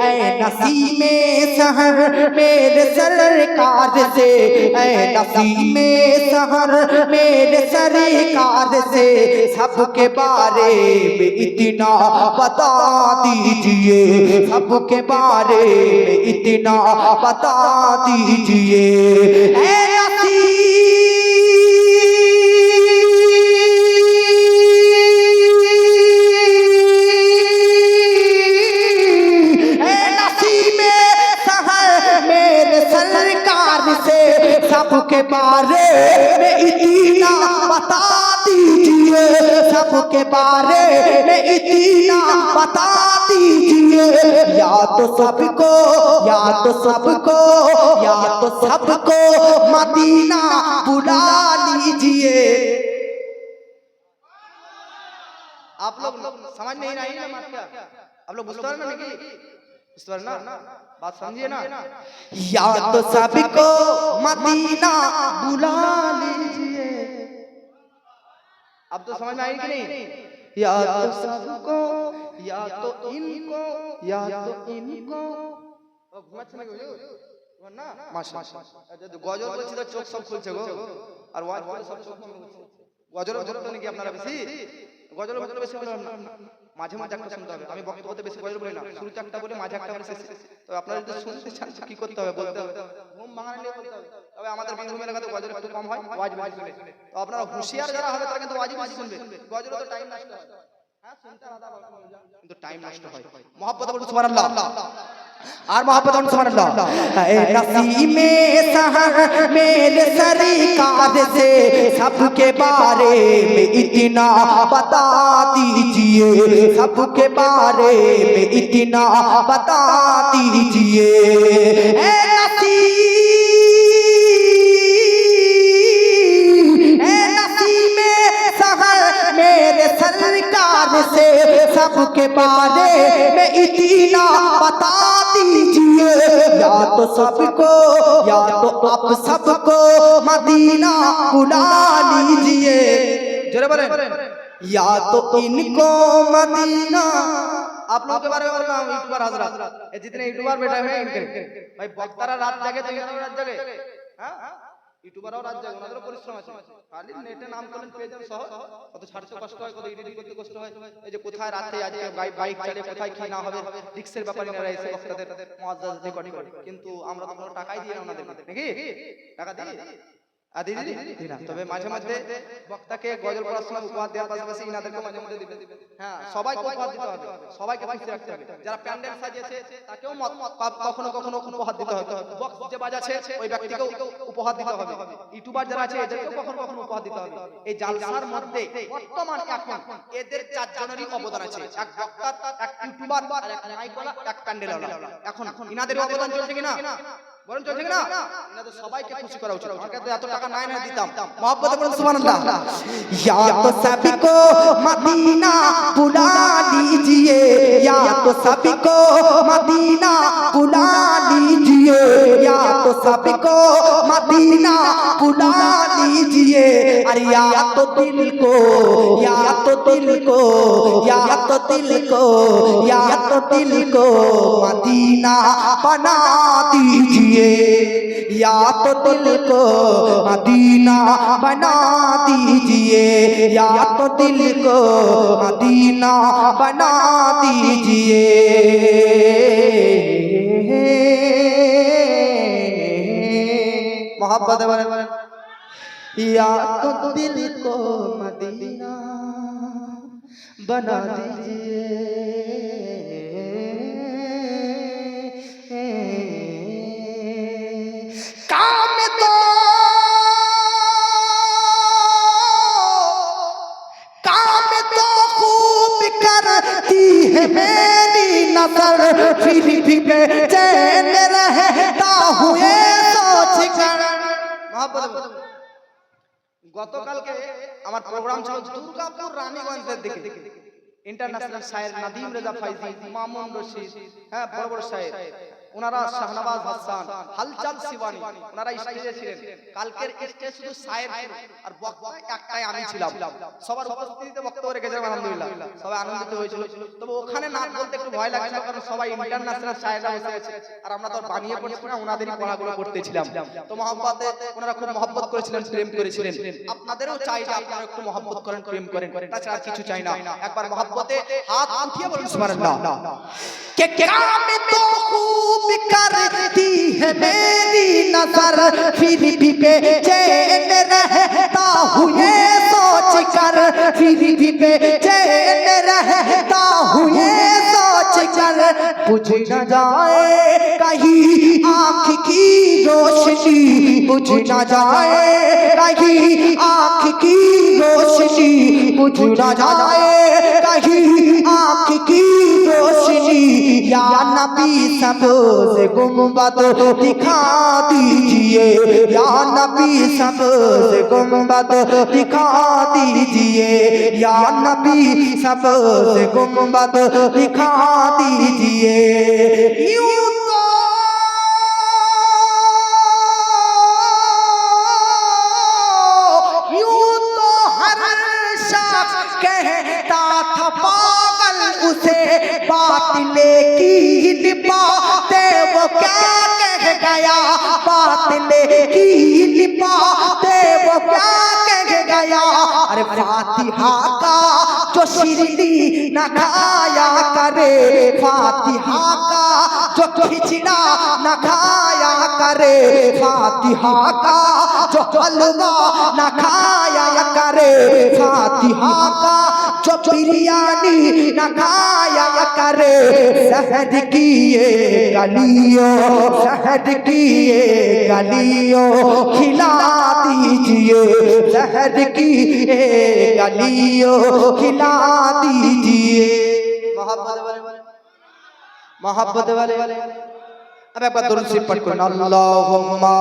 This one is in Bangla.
ऐ नसीमे सहर मेरे सरकार से। ऐ नसीमे सहर मेरे सरकार से। सबके बारे में इतना बता दीजिए। सबके बारे में इतना बता दीजिए। सबके बारे में इतना बता दीजिए। सबके बारे में इतना बता दीजिए। या तो सबको, या तो सबको, या तो सबको मदीना बुला लीजिए। आप लोग समझ नहीं रही ना आप लोग बुझते ना বুঝতে পারেন না बात समझिए ना या तो सबको मदीना बुला लीजिए अब तो समझ में आई कि नहीं या तो सबको या तो इनको या तो इनको ও ঘুমাচ্ছে নাকি বুঝো ঘুমান না মাশাআল্লাহ যদি গজল বলছি তো চোখ সব খুলছে গো আর ওয়াজ বলে সব চোখ বন্ধ হচ্ছে গজল গজল তো নাকি আপনারা বেশি গজল গজল বেশি বললাম না মাঝে মাঝে একটা শুনতে হবে। আমি বক্তব্যতে বেশি গজল বলি না। শুরুতে একটা বলি মাঝে একটা বলি শেষে। তো আপনারা যদি শুনতে চান কি করতে হবে বলতে হবে। ঘুম ভাঙানো নিয়ে বলতে হবে। তবে আমাদের বীরভূম এলাকাতে গজল একটু কম হয় ওয়াজ ওয়াজ শুনে। তো আপনারা হুঁশিয়ার যারা হবে তারা কিন্তু ওয়াজ ওয়াজ শুনবে। গজল তো টাইম নষ্ট হয়। হ্যাঁ শুনতে আলাদা আলাদা কিন্তু টাইম নষ্ট হয়। মহব্বত বলুন সুবহানাল্লাহ। और मोहब्बत और सुभान अल्लाह ऐ नसीमे सहर मेरे सरकार से सबके बारे में इतना बता दीजिए सबके बारे में इतना बता दीजिए ऐ नसीम ऐ नसीमे सहर मेरे सरकार से सबके बारे में इतना बता दीजिए या तो सबको या तो आप सबको मदीना बुला लीजिए या तो इनको मदीना आप लोगों के बारे में बोल रहा हूँ यूट्यूबर हजरत जितने यूट्यूबर बैठे हैं इनके भाई वक्तारा रात जागे तो रात जागे हाँ ইউটিউবাররাও রাত জাগে ওনাদেরও পরিশ্রম আছে। খালি নেটে নাম করলেন পেয়ে যান সহ কত ছাড়তে কষ্ট হয়, কত এডিটিং করতে কষ্ট হয়। এই যে কোথায় রাতে আজকে বাইক চালিয়ে কোথায় কি না হবে, রিক্সের ব্যাপারে এনারা এসে বক্তাদের মুআজ্জাজ রেকর্ডিং করে। কিন্তু আমরা তো কোনো টাকাই দিই না ওনাদের নাকি? টাকা দিই? দিদি না তবে মাঝে মাঝে বক্তাকে গজল পড়ার সময় উপহার দেওয়ার পাশাপাশি ইনাদেরকে মাঝে মাঝে দিবেন। হ্যাঁ সবাইকে উপহার দিতে হবে। সবাইকে খুশি রাখতে হবে। যারা প্যান্ডেল সাজিয়েছে তাকেও কখনো কখনো উপহার দিতে হবে। বক্স যে বাজাচ্ছে ওই ব্যক্তিকেও উপহার দিতে হবে। ইউটিউবার যারা আছে এদেরকেও কখনো কখনো উপহার দিতে হবে। এই জালসার মধ্যে বর্তমান এখন এদের চারজনেরই অবদান আছে। এক বক্তা এক ইউটিউবার আর এক মাইকওয়ালা এক প্যান্ডেলওয়ালা। এখন ইনাদেরই অবদান চলছে কিনা? বলেন চলছে না? এনাদের সবাইকে খুশি করা উচিত। আমাকে তো এত টাকা নাই না দিতাম। মহব্বত বলেন সুবহানাল্লাহ। ইয়া তো সবি কো মদিনা বুলা লিজিয়ে বনা দিজিয়ে दीजिए या तो दिल को मदीना बना दीजिए या तो दिल को मदीना बना दीजिए मोहब्बत बने बने या तो दिल को मदीना बना दीजिए करती है मेरी नजर फिर भी बेचैन रहता हुए सोच कर মহব্বত বলে। গতকালকে আমার প্রোগ্রাম ছিল দুর্গাপুর রানীগঞ্জের দিকে ইন্টারন্যাশনাল শায়ের নাদিম রেজা ফাইজি মামুন রশিদ হ্যাঁ বড় বড় শায়ের ওনারা শাহনাবাজ হাসান হালচাল শিবানী ওনারা স্টেজে ছিলেন। কালকের স্টেজ শুধু সায়ের ছিল আর বক্তা একটাই আমি ছিলাম। সবার উপস্থিতিতে বক্তব্য রেখেছিলাম আলহামদুলিল্লাহ। সবাই আনন্দিত হয়েছিল। তবে ওখানে নাম বলতে একটু ভয় লাগছিল কারণ সবাই ইন্টারন্যাশনাল সায়েরা বসে আছে। আর আমরা তো বানিয়ে পড়ছি না ওনাদেরই পড়াগুলো করতেছিলাম তো মহব্বতে ওনারা খুব মহব্বত করেছিলেন প্রেম করেছিলেন। আপনাদেরও চাই যে আপনারা একটু মহব্বত করেন প্রেম করেন। তাছাড়া কিছু চাই না। একবার মহব্বতে হাত উঠিয়ে বলুন সুবহানাল্লাহ কে কে আমি তো খুব करती है मेरी नज़र। फिर भी बेचैन रहता हूँ, ये सोच कर फिर भी बेचैन रहता हूँ, ये सोच कर बुझ न जाए कहीं आँख की रोशनी। बुझ न जाए कहीं आँख की रोशनी। बुझ न जाए कहीं आँख की रोशनी या नबी सबसे गुम्बद दिखा दीजिए या नबी सबसे गुम्बद दिखा दीजिए या नबी सबसे गुम्बद दिखा दीजिए बातिले की बाते वो क्या कह गया बातिले की बाते वो क्या कह गया अरे फातिहा का जो शिरली न खाया करे फातिहा का जो खिचड़ा न खाया करे फातिहा का जो हलवा न खाया करे फातिहा का जो बिरयानी न खाया करे शहद की ये गलियों शहद की ये गलियों खिला दीजिए शहद की ये गलियों खिला दीजिए मोहब्बत वाले मोहब्बत वाले अब एक बार दुरूद शरीफ पढ़ करो अल्लाहुम्मा